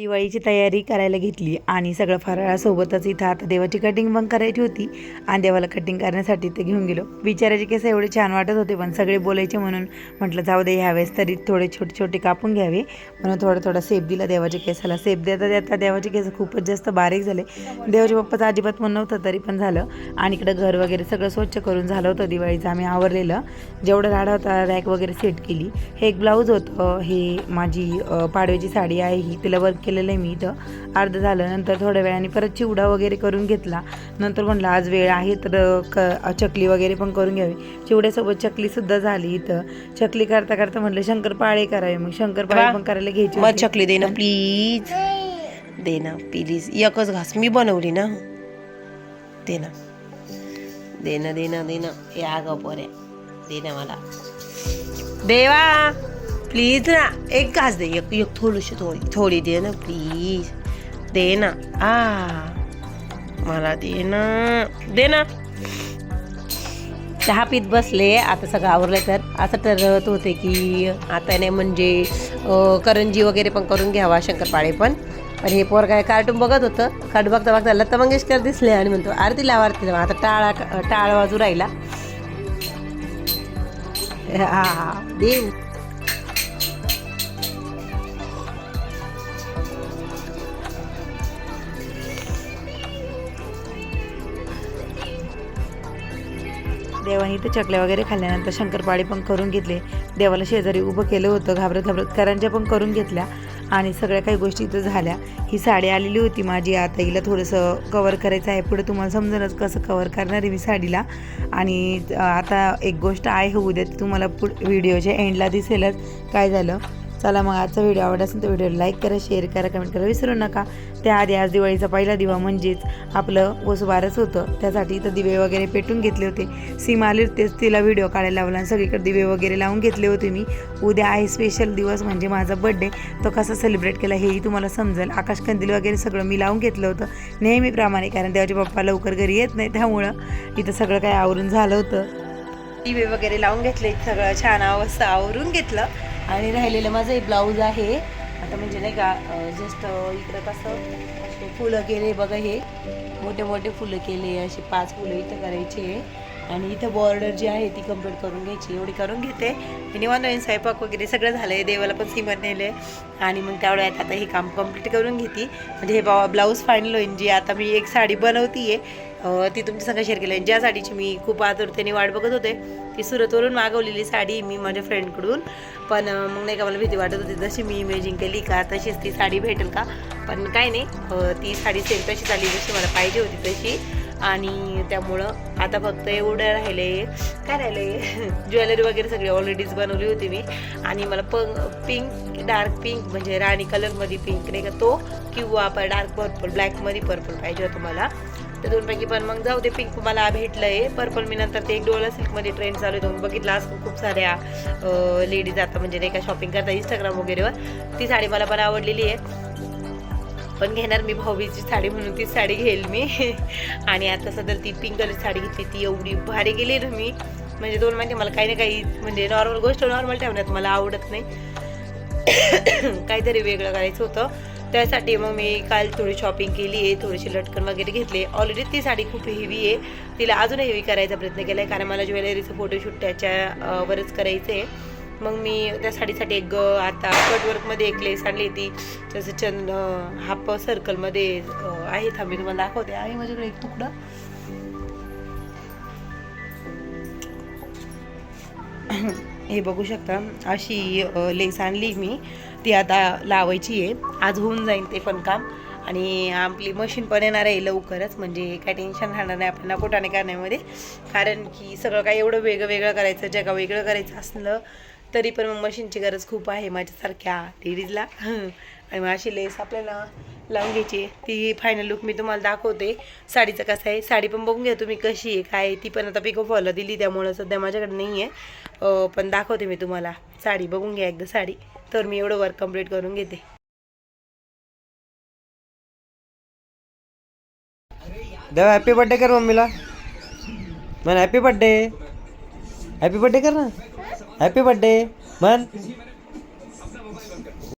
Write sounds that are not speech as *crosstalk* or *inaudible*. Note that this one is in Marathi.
दिवाळीची तयारी करायला घेतली आणि सगळं फराळासोबतच इथं आता देवाची कटिंग पण करायची होती. आणि देवाला कटिंग करण्यासाठी ते घेऊन गेलो. बिचाराचे केस एवढे छान वाटत होते पण सगळे बोलायचे म्हणून म्हटलं जाऊ दे ह्यावेळेस तरी थोडे छोटे छोटे कापून घ्यावे. म्हणून थोडा थोडा सेप दिला देवाच्या केसाला. सेप देता देता देवाचे केस खूपच जास्त बारीक झाले. देवाचे पप्पाचं अजिबात मन नव्हतं तरी पण झालं. आणि इकडं घर वगैरे सगळं स्वच्छ करून झालं होतं दिवाळीचं. आम्ही आवरलेलं. जेवढं राडा होता रॅक वगैरे सेट केली. हे एक ब्लाऊज होतं. हे माझी पाडव्याची साडी आहे. ही तिला वर्क केलेलं आहे मी इथं. अर्ध झालं नंतर थोड्या वेळाने परत चिवडा वगैरे करून घेतला. नंतर म्हणलं आज वेळ आहे तर क चकली वगैरे पण करून घ्यावी. चिवड्यासोबत चकलीसुद्धा झाली इथं. चकली करता करता म्हटलं शंकरपाळे करावे. मग शंकरपाळे पण करायला घ्यायची होती. चकली दे ना प्लीज दे ना प्लीज एकच घास. मी बनवली ना. दे ना. दे ना दे ना दे ना. या ग पोऱ्या दे ना मला. देवा! प्लीज ना एक घास दे एक एक थोडीशी थोडी थोडी दे ना प्लीज. दे ना. आ मला दे ना. दे ना. चहा पीत बसले आता सगळं आवरलं तर. असं ठरवत होते की आता नाही म्हणजे करंजी वगैरे पण करून घ्यावा शंकरपाळे पण. पण हे पोर काय कार्टून बघत होतं. कार्टून बघता बघता लता मंगेशकर दिसले आणि म्हणतो आरती लावा आरती लावा आता टाळा टाळ वाजू राहिला. हा दे. देवाने इथे चकल्या वगैरे खाल्ल्यानंतर शंकरपाळी पण करून घेतले. देवाला शेजारी उभं केलं होतं घाबरत घाबरत करंज्या पण करून घेतल्या आणि सगळ्या काही गोष्टी इथं झाल्या. ही साडी आलेली होती माझी आता हिला थोडंसं कवर करायचं आहे. पुढे तुम्हाला समजेलच कसं कवर करणार आहे मी साडीला. आणि आता एक गोष्ट आहे उद्या ती तुम्हाला पुढ व्हिडिओच्या एंडला दिसेलच. काय झालं? चला मग आजचा व्हिडिओ आवडला असेल तर व्हिडिओ लाईक करा शेअर करा कमेंट करा. विसरू नका. त्याआधी आज दिवाळीचा पहिला दिवा म्हणजेच आपलं वसुबारस होतं. त्यासाठी इथं दिवे वगैरे पेटून घेतले होते. सीमा आली तेच तिला व्हिडिओ काढायला लावला आणि सगळीकडे दिवे वगैरे लावून घेतले होते मी. उद्या आहे स्पेशल दिवस म्हणजे माझा बड्डे तो कसा सेलिब्रेट केला हेही तुम्हाला समजेल. आकाशकंदील वगैरे सगळं मी लावून घेतलं होतं. नेहमीप्रमाणे कारण देवाचे पप्पा लवकर घरी येत नाही त्यामुळं इथं सगळं काही आवरून झालं होतं. दिवे वगैरे लावून घेतले. सगळं छान अवस्था आवरून घेतलं. आणि राहिलेलं माझं एक ब्लाऊज आहे. आता म्हणजे नाही का जस्ट इकडं कसं असे फुलं केले बघा हे. मोठे मोठे फुलं केले असे पाच फुलं इथं करायचे. आणि इथं बॉर्डर जी आहे ती कंप्लीट करून घ्यायची एवढी करून घेते. आणि निवांत नवीन स्वयंपाक वगैरे सगळं झालं आहे देवाला पण सीमत नेले आणि मग त्यावेळेत आता हे काम कंप्लीट करून घेते. म्हणजे हे बा ब्लाऊज फायनल होईन जी आता मी एक साडी बनवती आहे ती तुमच्या संग शेअर केली. आहे ज्या साडीची मी खूप आतुरतेने वाट बघत होते ती सुरतवरून मागवलेली साडी मी माझ्या फ्रेंडकडून पण मग नाही का मला भीती वाटत होती जशी मी इमेजिंग केली का तशीच ती साडी भेटेल का? पण काय नाही ती साडी सेम तशीच आली जशी मला पाहिजे होती तशी. आणि त्यामुळं आता फक्त एवढं राहिले काय राहिले *laughs* ज्वेलरी वगैरे सगळी ऑलरेडीच बनवली होती मी. आणि मला पंग पिंक डार्क पिंक म्हणजे राणी कलरमध्ये पिंक नाही का तो किंवा आपण डार्क पर्पल ब्लॅकमध्ये पर्पल पाहिजे होतं मला. तर दोनपैकी पण. मग जाऊ दे पिंक मला भेटलं आहे पर्पल मी नंतर ते एक डोला सिल्कमध्ये ट्रेंड चालू आहे. तुम्ही बघितलं आज खूप साऱ्या लेडीज आता म्हणजे नाही का शॉपिंग करतात इंस्टाग्राम वगैरेवर. ती साडी मला पण आवडलेली आहे. पण घेणार मी भाऊबीची साडी म्हणून ती साडी घेईल मी. *laughs* आणि आता सध्या ती पिंक कलर साडी घेतली ती एवढी भारी गेली ना मी. म्हणजे दोन महिने मला काही ना काही म्हणजे नॉर्मल गोष्ट नॉर्मल ठेवण्यात मला आवडत नाही. *coughs* काहीतरी वेगळं करायचं होतं. त्यासाठी मग मी काल थोडी शॉपिंग केली आहे थोडीशी लटकन वगैरे घेतले ऑलरेडी ती साडी खूप हेवी आहे. तिला अजून हेवी करायचा प्रयत्न केला आहे कारण मला ज्वेलरीचं फोटोशूट त्याच्या वरच करायचं आहे मग मी त्या साडीसाठी एक आता कटवर्कमध्ये एक लेस आणली ती जसं चंद हाफ सर्कलमध्ये आहे था मी तुम्हाला दाखवते. आहे माझ्याकडे एक तुकडा. हे बघू शकता अशी लेस आणली मी. ती आता लावायची आहे. आज होऊन जाईल ते पण काम. आणि आपली मशीन पण येणार आहे लवकरच. म्हणजे काय टेन्शन राहणार नाही आपण. नाकोटाने करण्यामध्ये कारण की सगळं काय एवढं वेगळं वेगळं करायचं जगा वेगळं करायचं असलं तरी पण मग मशीनची गरज खूप आहे माझ्यासारख्या लेडीजला आणि मग अशी लेस आपल्याला लावून घ्यायची आहे. ती फायनल लुक मी तुम्हाला दाखवते. साडीचं कसं आहे? साडी पण बघून घ्या तुम्ही कशी आहे काय ती पण आता पिको फॉलो दिली. त्यामुळं सध्या माझ्याकडे नाही आहे पण दाखवते मी तुम्हाला. साडी बघून घ्या एकदा साडी. तर मी एवढं वर्क कंप्लीट करून घेते. देव हॅपी बर्थडे कर मम्मीला. म्हण हॅपी बर्थडे हॅपी बर्थडे कर ना. हॅपी बर्थडे म्हण